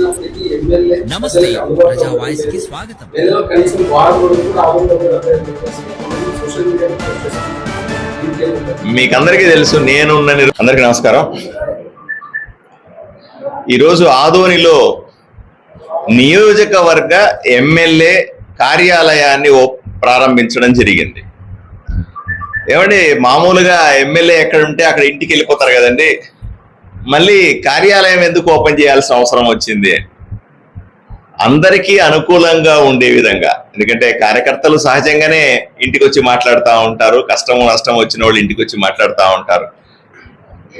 నమస్తే ప్రజా వాయిస్కి స్వాగతం. కనీసం సోషల్? మీకు అందరికీ తెలుసు నేనున్నని అందరికీ నమస్కారం. ఈరోజు ఆదోనిలో నియోజకవర్గ ఎమ్మెల్యే కార్యాలయాన్ని ఓ- ప్రారంభించడం జరిగింది. ఏమండి మామూలుగా ఎమ్మెల్యే ఎక్కడ ఉంటే అక్కడ ఇంటికి వెళ్ళిపోతారు కదండి. మళ్ళీ కార్యాలయం ఎందుకు ఓపెన్ చేయాల్సిన అవసరం వచ్చింది? అందరికీ అనుకూలంగా ఉండే విధంగా. ఎందుకంటే కార్యకర్తలు సహజంగానే ఇంటికి వచ్చి మాట్లాడుతూ ఉంటారు. కష్టం నష్టం వచ్చిన వాళ్ళు ఇంటికి వచ్చి మాట్లాడుతూ ఉంటారు.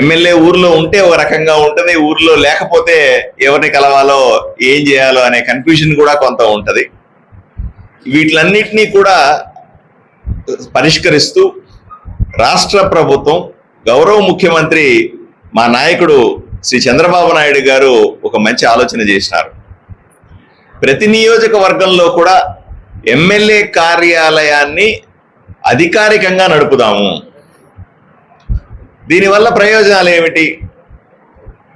ఎమ్మెల్యే ఊర్లో ఉంటే ఒక రకంగా ఉంటుంది. ఊర్లో లేకపోతే ఎవరిని కలవాలో ఏం చేయాలో అనే కన్ఫ్యూజన్ కూడా కొంత ఉంటుంది. వీటిలన్నిటినీ కూడా పరిష్కరిస్తూ రాష్ట్ర ప్రభుత్వం గౌరవ ముఖ్యమంత్రి మా నాయకుడు శ్రీ చంద్రబాబు నాయుడు గారు ఒక మంచి ఆలోచన చేసినారు. ప్రతి నియోజకవర్గంలో కూడా ఎమ్మెల్యే కార్యాలయాన్ని అధికారికంగా నడుపుదాము. దీనివల్ల ప్రయోజనాలు ఏమిటి?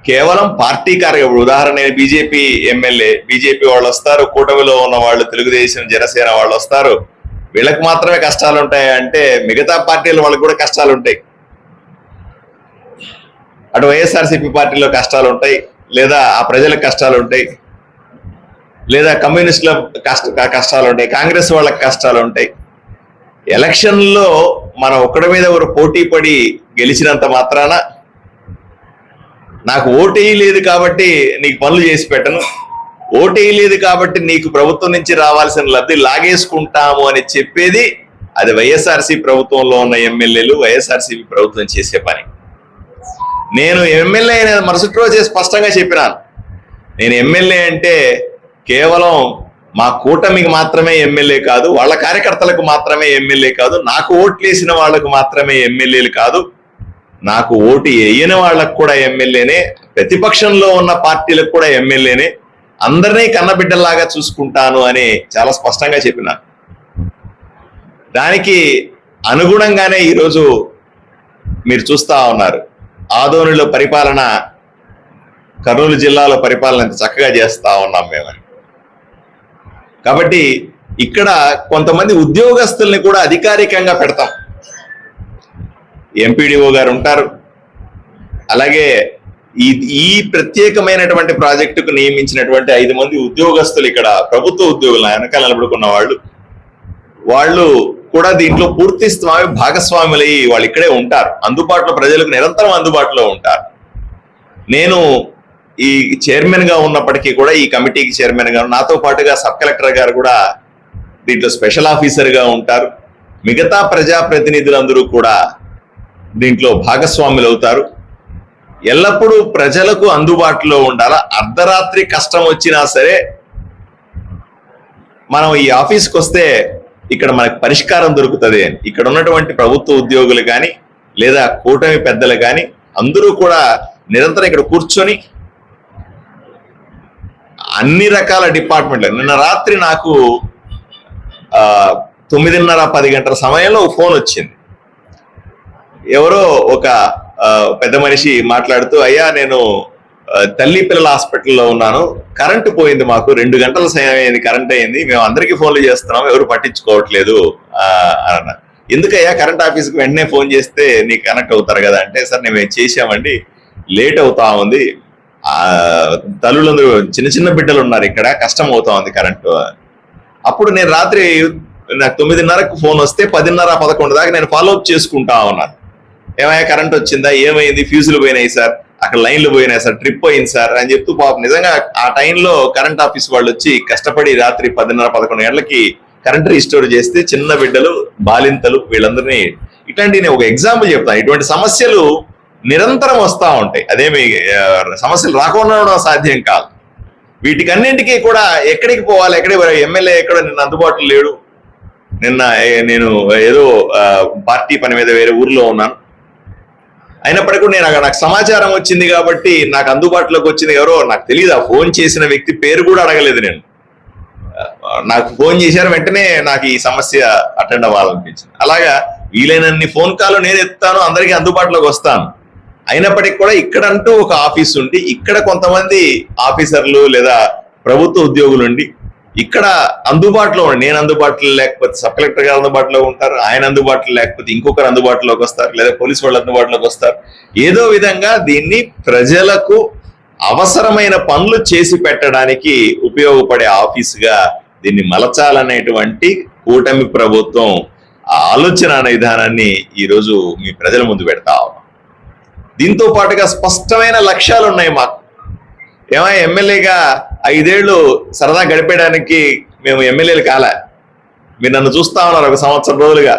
కేవలం పార్టీ కార్య ఉదాహరణ బీజేపీ ఎమ్మెల్యే బీజేపీ వాళ్ళు వస్తారు కూటమిలో ఉన్న వాళ్ళు తెలుగుదేశం జనసేన వాళ్ళు వస్తారు. వీళ్ళకి మాత్రమే కష్టాలు ఉంటాయి అంటే మిగతా పార్టీల వాళ్ళకి కూడా కష్టాలు ఉంటాయి అటు వైఎస్ఆర్సీపీ పార్టీలో కష్టాలు ఉంటాయి లేదా ఆ ప్రజలకు కష్టాలు ఉంటాయి లేదా కమ్యూనిస్టుల కష్ట కష్టాలు ఉంటాయి కాంగ్రెస్ వాళ్ళకి కష్టాలు ఉంటాయి. ఎలక్షన్లో మనం ఒకడి మీద ఒకరు పోటీ పడి గెలిచినంత మాత్రాన నాకు ఓటేయి లేదు కాబట్టి నీకు పనులు చేసి పెట్టను. ఓటేయి లేదు కాబట్టి నీకు ప్రభుత్వం నుంచి రావాల్సిన లబ్ధి లాగేసుకుంటాము అని చెప్పేది అది వైఎస్ఆర్సీ ప్రభుత్వంలో ఉన్న ఎమ్మెల్యేలు వైఎస్ఆర్సీపీ ప్రభుత్వం చేసే పని. నేను ఎమ్మెల్యే అయిన మరుసటి రోజే స్పష్టంగా చెప్పినాను. నేను ఎమ్మెల్యే అంటే కేవలం మా కూటమికి మాత్రమే ఎమ్మెల్యే కాదు వాళ్ళ కార్యకర్తలకు మాత్రమే ఎమ్మెల్యే కాదు నాకు ఓట్లేసిన వాళ్ళకు మాత్రమే ఎమ్మెల్యేలు కాదు నాకు ఓటు వేయని వాళ్ళకు కూడా ఎమ్మెల్యేనే ప్రతిపక్షంలో ఉన్న పార్టీలకు కూడా ఎమ్మెల్యేనే అందరినీ కన్నబిడ్డలాగా చూసుకుంటాను అని చాలా స్పష్టంగా చెప్పినాను. దానికి అనుగుణంగానే ఈరోజు మీరు చూస్తా ఉన్నారు. ఆదోనిలో పరిపాలన కర్నూలు జిల్లాలో పరిపాలన ఎంత చక్కగా చేస్తా ఉన్నాం మేము. కాబట్టి ఇక్కడ కొంతమంది ఉద్యోగస్తుల్ని కూడా అధికారికంగా పెడతాం. ఎంపీడీఓ గారు ఉంటారు. అలాగే ఈ ఈ ప్రత్యేకమైనటువంటి ప్రాజెక్టుకు నియమించినటువంటి ఐదు మంది ఉద్యోగస్తులు ఇక్కడ ప్రభుత్వ ఉద్యోగులు వెనకాల నిలబడుకున్న వాళ్ళు. వాళ్ళు కూడా దీంట్లో పూర్తి స్వామి భాగస్వాములై వాళ్ళు ఇక్కడే ఉంటారు. అందుబాటులో ప్రజలకు నిరంతరం అందుబాటులో ఉంటారు. నేను ఈ చైర్మన్గా ఉన్నప్పటికీ కూడా ఈ కమిటీకి చైర్మన్గా నాతో పాటుగా సబ్ కలెక్టర్ గారు కూడా దీంట్లో స్పెషల్ ఆఫీసర్గా ఉంటారు. మిగతా ప్రజా ప్రతినిధులందరూ కూడా దీంట్లో భాగస్వాములు అవుతారు. ఎల్లప్పుడూ ప్రజలకు అందుబాటులో ఉండాలా? అర్ధరాత్రి కష్టం వచ్చినా సరే మనం ఈ ఆఫీస్కి వస్తే ఇక్కడ మనకు పరిష్కారం దొరుకుతుంది అని. ఇక్కడ ఉన్నటువంటి ప్రభుత్వ ఉద్యోగులు కానీ లేదా కూటమి పెద్దలు కానీ అందరూ కూడా నిరంతరం ఇక్కడ కూర్చొని అన్ని రకాల డిపార్ట్మెంట్లు నిన్న రాత్రి నాకు తొమ్మిదిన్నర పది గంటల సమయంలో ఫోన్ వచ్చింది. ఎవరో ఒక పెద్ద మనిషి మాట్లాడుతూ అయ్యా నేను తల్లి పిల్లల హాస్పిటల్లో ఉన్నాను. కరెంటు పోయింది మాకు. రెండు గంటల సమయం అయింది కరెంట్ అయింది. మేము అందరికీ ఫోన్లు చేస్తున్నాం. ఎవరు పట్టించుకోవట్లేదు. అన్న. ఎందుకయ్యా? కరెంట్ ఆఫీస్కి వెంటనే ఫోన్ చేస్తే నీకు కనెక్ట్ అవుతారు కదా అంటే సార్ మేము చేసామండి లేట్ అవుతా ఉంది. ఆ తల్లులందరూ చిన్న చిన్న బిడ్డలు ఉన్నారు ఇక్కడ. కష్టం అవుతా ఉంది కరెంటు. అప్పుడు నేను రాత్రి నాకు తొమ్మిదిన్నరకు ఫోన్ వస్తే పదిన్నర పదకొండు దాకా నేను ఫాలో అప్ చేసుకుంటా ఉన్నాను ఏమయ్యా? కరెంట్ వచ్చిందా? ఏమైంది? ఫ్యూజులు పోయినాయి సార్. అక్కడ లైన్లు పోయినాయి సార్ ట్రిప్ అయింది సార్ అని చెప్తూ పాపం నిజంగా ఆ టైంలో కరెంట్ ఆఫీస్ వాళ్ళు వచ్చి కష్టపడి రాత్రి పదిన్నర పదకొండు గంటలకి కరెంట్ రీస్టోర్ చేస్తే చిన్న బిడ్డలు బాలింతలు వీళ్ళందరినీ ఇట్లాంటి నేను ఒక ఎగ్జాంపుల్ చెప్తాను ఇటువంటి సమస్యలు నిరంతరం వస్తూ ఉంటాయి. అదేమి సమస్యలు రాకుండా సాధ్యం కాదు. వీటికన్నింటికీ కూడా ఎక్కడికి పోవాలి ఎక్కడికి ఎమ్మెల్యే ఎక్కడ నిన్న అందుబాటులో లేడు. నిన్న నేను ఏదో పార్టీ పని మీద వేరే ఊర్లో ఉన్నాను. అయినప్పటికీ నేను అక్కడ నాకు సమాచారం వచ్చింది కాబట్టి నాకు అందుబాటులోకి వచ్చింది ఎవరో నాకు తెలియదు ఆ ఫోన్ చేసిన వ్యక్తి పేరు కూడా అడగలేదు నేను. నాకు ఫోన్ చేశారు వెంటనే నాకు ఈ సమస్య అటెండ్ అవ్వాలనిపించింది. అలాగా వీలైనన్ని ఫోన్ కాల్ నేను ఎత్తాను అందరికీ అందుబాటులోకి వస్తాను. అయినప్పటికీ కూడా ఇక్కడంటూ ఒక ఆఫీస్ ఉండి ఇక్కడ కొంతమంది ఆఫీసర్లు లేదా ప్రభుత్వ ఉద్యోగులు ఉండి ఇక్కడ అందుబాటులో నేను అందుబాటులో లేకపోతే సబ్ కలెక్టర్ గారు అందుబాటులో ఉంటారు ఆయన అందుబాటులో లేకపోతే ఇంకొకరు అందుబాటులోకి వస్తారు లేదా పోలీసు వాళ్ళు అందుబాటులోకి వస్తారు. ఏదో విధంగా దీన్ని ప్రజలకు అవసరమైన పనులు చేసి పెట్టడానికి ఉపయోగపడే ఆఫీసుగా దీన్ని మలచాలనేటువంటి కూటమి ప్రభుత్వం ఆలోచన అనే విధానాన్ని ఈరోజు మీ ప్రజల ముందు పెడతా ఉన్నాం. దీంతో పాటుగా స్పష్టమైన లక్ష్యాలు ఉన్నాయి మాకు. ఏమో ఎమ్మెల్యేగా ఐదేళ్ళు సరదా గడిపేయడానికి మేము ఎమ్మెల్యేలు కాలే. మీరు నన్ను చూస్తా ఉన్నారు ఒక సంవత్సరం రోజులుగా.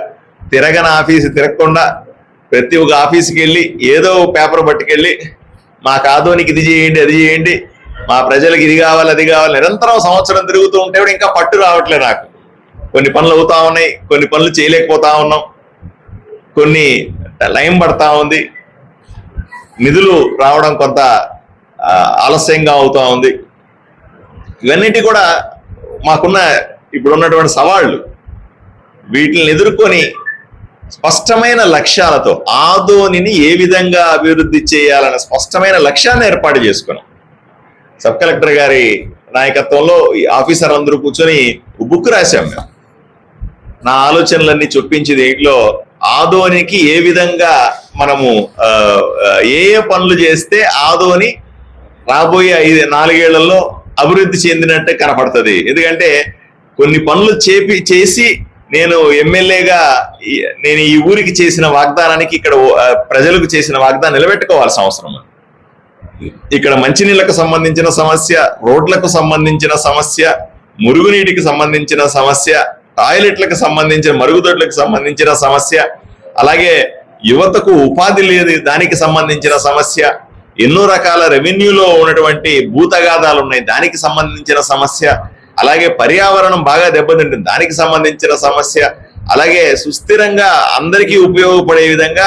తిరగని ఆఫీసు తిరగకుండా ప్రతి ఒక్క ఆఫీస్కి వెళ్ళి ఏదో ఒక పేపర్ పట్టుకెళ్ళి మా కాదోనికి ఇది చేయండి అది చేయండి మా ప్రజలకు ఇది కావాలి అది కావాలి నిరంతరం సంవత్సరం తిరుగుతూ ఉంటే కూడా ఇంకా పట్టు రావట్లే నాకు. కొన్ని పనులు అవుతా ఉన్నాయి కొన్ని పనులు చేయలేకపోతా ఉన్నాం. కొన్ని లైన్ పడతా ఉంది. నిధులు రావడం కొంత ఆలస్యంగా అవుతా ఉంది. ఇవన్నిటి కూడా మాకున్న ఇప్పుడు ఉన్నటువంటి సవాళ్ళు. వీటిని ఎదుర్కొని స్పష్టమైన లక్ష్యాలతో ఆదోనిని ఏ విధంగా అభివృద్ధి చేయాలనే స్పష్టమైన లక్ష్యాన్ని ఏర్పాటు చేసుకున్నాం. సబ్ కలెక్టర్ గారి నాయకత్వంలో ఈ ఆఫీసర్ అందరూ కూర్చొని బుక్ రాశాం మేము. నా ఆలోచనలన్నీ చొప్పించి దీంట్లో ఆదోనికి ఏ విధంగా మనము ఏ ఏ పనులు చేస్తే ఆదోని రాబోయే ఐదు నాలుగేళ్ళలో అభివృద్ధి చెందినట్టే కనపడుతుంది. ఎందుకంటే కొన్ని పనులు చేపి చేసి నేను ఎమ్మెల్యేగా నేను ఈ ఊరికి చేసిన వాగ్దానానికి ఇక్కడ ప్రజలకు చేసిన వాగ్దానం నిలబెట్టుకోవాల్సిన అవసరం ఇక్కడ మంచినీళ్ళకు సంబంధించిన సమస్య రోడ్లకు సంబంధించిన సమస్య మురుగునీటికి సంబంధించిన సమస్య టాయిలెట్లకు సంబంధించిన మరుగుదొడ్లకు సంబంధించిన సమస్య అలాగే యువతకు ఉపాధి లేదు దానికి సంబంధించిన సమస్య ఎన్నో రకాల రెవెన్యూలో ఉన్నటువంటి భూతగాదాలు ఉన్నాయి దానికి సంబంధించిన సమస్య అలాగే పర్యావరణం బాగా దెబ్బతింటుంది. దానికి సంబంధించిన సమస్య అలాగే సుస్థిరంగా అందరికీ ఉపయోగపడే విధంగా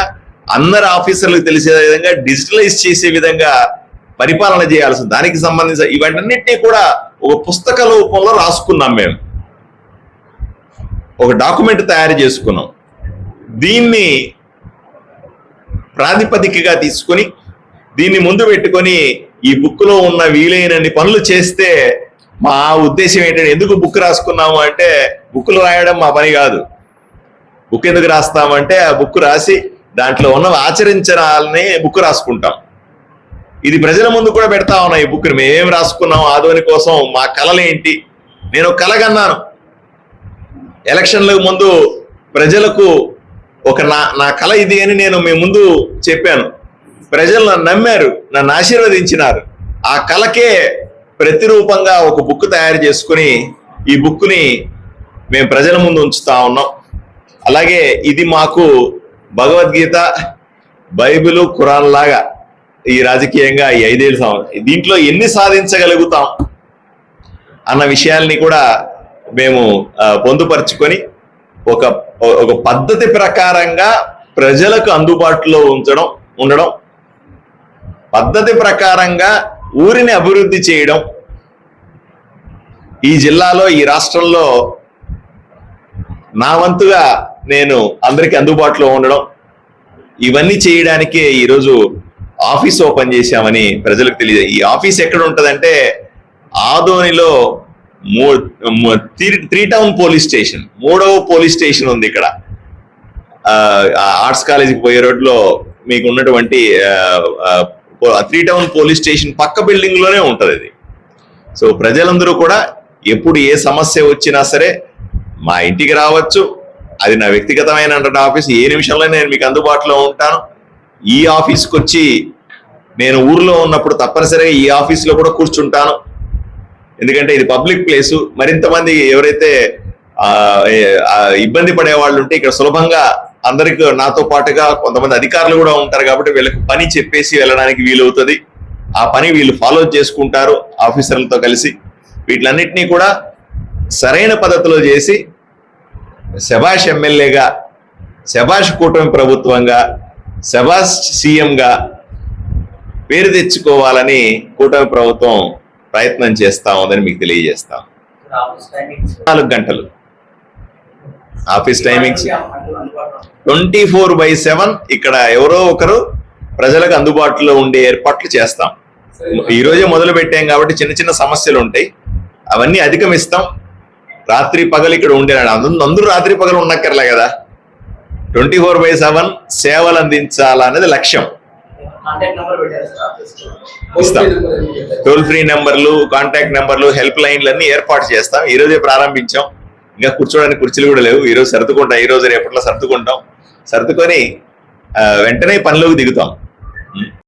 అందరు ఆఫీసర్లకు తెలిసే విధంగా డిజిటలైజ్ చేసే విధంగా పరిపాలన చేయాల్సి దానికి సంబంధించిన ఇవన్నిటినీ కూడా ఒక పుస్తక రూపంలో రాసుకున్నాం మేము. ఒక డాక్యుమెంట్ తయారు చేసుకున్నాం. దీన్ని ప్రాతిపదికగా తీసుకొని దీన్ని ముందు పెట్టుకొని ఈ బుక్లో ఉన్న వీలైనన్ని పనులు చేస్తే మా ఉద్దేశం ఏంటంటే ఎందుకు బుక్ రాసుకున్నాము అంటే బుక్లు రాయడం మా పని కాదు. బుక్ ఎందుకు రాస్తామంటే ఆ బుక్ రాసి దాంట్లో ఉన్న ఆచరించాలని బుక్ రాసుకుంటాం. ఇది ప్రజల ముందు కూడా పెడతా ఉన్నాం ఈ బుక్ని. మేమేం రాసుకున్నాం? ఆదోని కోసం మా కళలేంటి నేను ఒక కళ కన్నాను. ఎలక్షన్లకు ముందు ప్రజలకు ఒక నా నా కళ ఇది అని నేను మీ ముందు చెప్పాను. ప్రజలు నన్ను నమ్మారు నన్ను ఆశీర్వదించినారు. ఆ కళకే ప్రతిరూపంగా ఒక బుక్ తయారు చేసుకుని ఈ బుక్ని మేము ప్రజల ముందు ఉంచుతా ఉన్నాం. అలాగే ఇది మాకు భగవద్గీత బైబిల్ ఖురాన్ లాగా ఈ రాజకీయంగా ఈ ఐదేళ్ళు సంవత్సరం దీంట్లో ఎన్ని సాధించగలుగుతాం అన్న విషయాల్ని కూడా మేము పొందుపరుచుకొని ఒక ఒక పద్ధతి ప్రకారంగా ప్రజలకు అందుబాటులో ఉంచడం ఉండడం పద్ధతి ప్రకారంగా ఊరిని అభివృద్ధి చేయడం ఈ జిల్లాలో ఈ రాష్ట్రంలో నా వంతుగా నేను అందరికి అందుబాటులో ఉండడం ఇవన్నీ చేయడానికే ఈరోజు ఆఫీస్ ఓపెన్ చేశామని ప్రజలకు తెలియదు ఈ ఆఫీస్ ఎక్కడ ఉంటుందంటే ఆదోనిలో మూ three- three town police station మూడవ పోలీస్ స్టేషన్ ఉంది ఇక్కడ. ఆర్ట్స్ కాలేజీకి పోయే రోడ్లో మీకు ఉన్నటువంటి త్రీ టౌన్ పోలీస్ స్టేషన్ పక్క బిల్డింగ్లోనే ఉంటది ఇది. సో ప్రజలందరూ కూడా ఎప్పుడు ఏ సమస్య వచ్చినా సరే మా ఇంటికి రావచ్చు. అది నా వ్యక్తిగతమైన ఆఫీస్. ఏ నిమిషంలో నేను మీకు అందుబాటులో ఉంటాను? ఈ ఆఫీస్కి వచ్చి నేను ఊర్లో ఉన్నప్పుడు తప్పనిసరిగా ఈ ఆఫీస్లో కూడా కూర్చుంటాను. ఎందుకంటే ఇది పబ్లిక్ ప్లేసు మరింతమంది ఎవరైతే ఇబ్బంది పడే వాళ్ళు ఉంటే ఇక్కడ సులభంగా అందరికి నాతో పాటుగా కొంతమంది అధికారులు కూడా ఉంటారు కాబట్టి వీళ్ళకి పని చెప్పేసి వెళ్ళడానికి వీలవుతుంది. ఆ పని వీళ్ళు ఫాలో చేసుకుంటారు ఆఫీసర్లతో కలిసి. వీటిలన్నిటినీ కూడా సరైన పద్ధతిలో చేసి శభాష్ ఎమ్మెల్యేగా శభాష్ కూటమి ప్రభుత్వంగా శభాష్ సీఎంగా పేరు తెచ్చుకోవాలని కూటమి ప్రభుత్వం ప్రయత్నం చేస్తా ఉందని మీకు తెలియజేస్తాం. నాలుగు గంటలు. Office timings twenty four by seven ఇక్కడ ఎవరో ఒకరు ప్రజలకు అందుబాటులో ఉండే ఏర్పాట్లు చేస్తాం. ఈ రోజే మొదలు పెట్టాం కాబట్టి చిన్న చిన్న సమస్యలు ఉంటాయి. అవన్నీ అధిగమిస్తాం. రాత్రి పగలు ఇక్కడ ఉండేనాడు అందరూ అందరూ రాత్రి పగలు ఉన్నక్కర్లే కదా. ట్వంటీ ఫోర్ బై సెవెన్ సేవలు అందించాలనేది లక్ష్యం. ఇస్తాం. టోల్ ఫ్రీ నెంబర్లు కాంటాక్ట్ నెంబర్లు హెల్ప్ లైన్లు అన్ని ఏర్పాటు చేస్తాం. ఈ రోజే ప్రారంభించాం. ఇంకా కూర్చోడానికి కుర్చీలు కూడా లేవు. ఈ రోజు సర్దుకుంటాం. ఈ రోజు రేపట్లో సర్దుకుంటాం. సర్దుకొని వెంటనే పనిలోకి దిగుతాం.